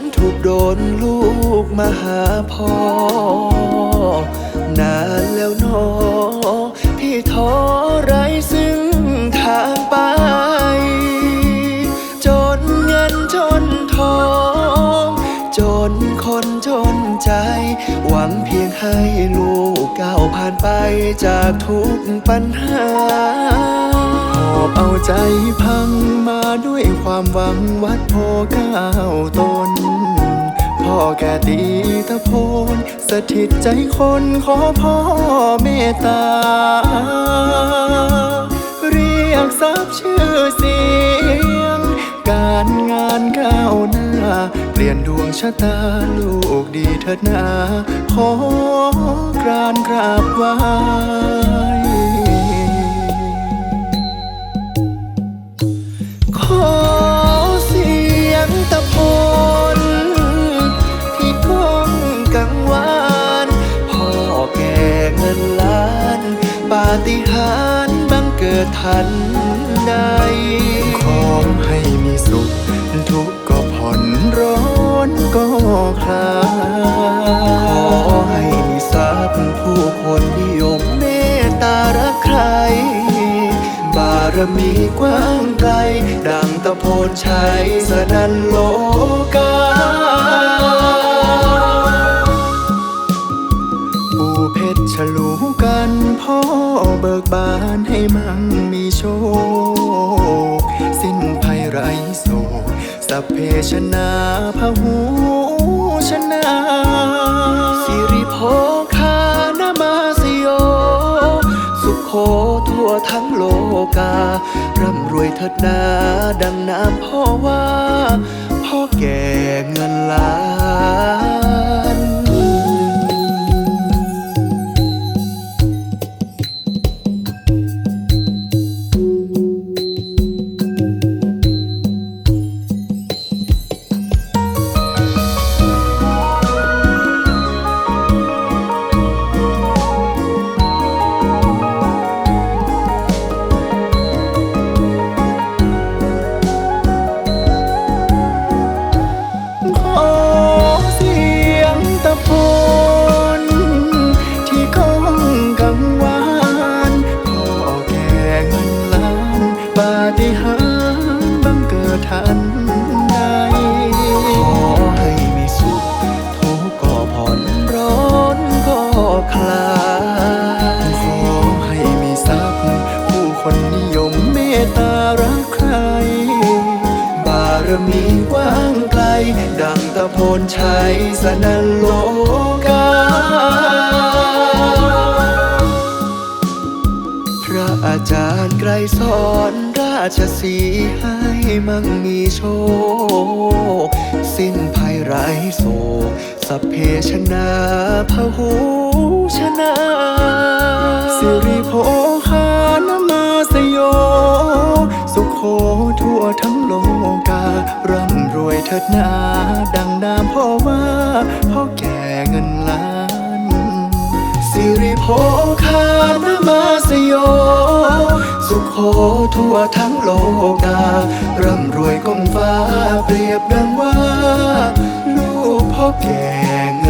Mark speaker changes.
Speaker 1: นถูกโดนลูกมาหาพ่อนานแล้วนอที่ท้อไรซึ่งทางไป จนเงินจนทอง จนคนจนใจ หวังเพียงให้ลูก ก้าวผ่านไปจากทุกปัญหาหอบเอาใจพังมาด้วยความหวังวัดโพก้าวตน พ่อแก่ตีตะโพนสถิตใจคนขอพ่อเมตตา เปลี่ยนดวงชะตาลูกดีเถิดนาขอกรานกราบไหว้ขอเสียงตะโพนที่ก้องกังวานพ่อแก่เงินล้าน ปาฏิหาริย์บังเกิดทัน คนนิยมเมตตารักใคร บารมีกว้างไกล ดังตะโพนชัยสนันโลกาปูเพชรฉลูกันพ่อเบิกบานให้มั่งมีโชค สิ้นภัยไรโศกสัพเพชนะพหู การ่ำรวยเถิดนาดังน้ำพ่อว่า พ่อแก่เงินล้าน รมีกว้างไกล ดังตะโพนชัยสนันโลกา พระอาจารย์ไกรสอนราชสีให้มั่งมีโชค สิ้นภัยไร้โศกสัพเพชนะพหูชนะ สิริโภ ถิดนาดังนามพ่อว่าพ่อแก่เงินล้าน สิริโภคานมาสยสุขโขทั่วทั้งโลการ่ำรวยก้มฟ้าเปรียบดังว่า ลูกพ่อแก่เงิน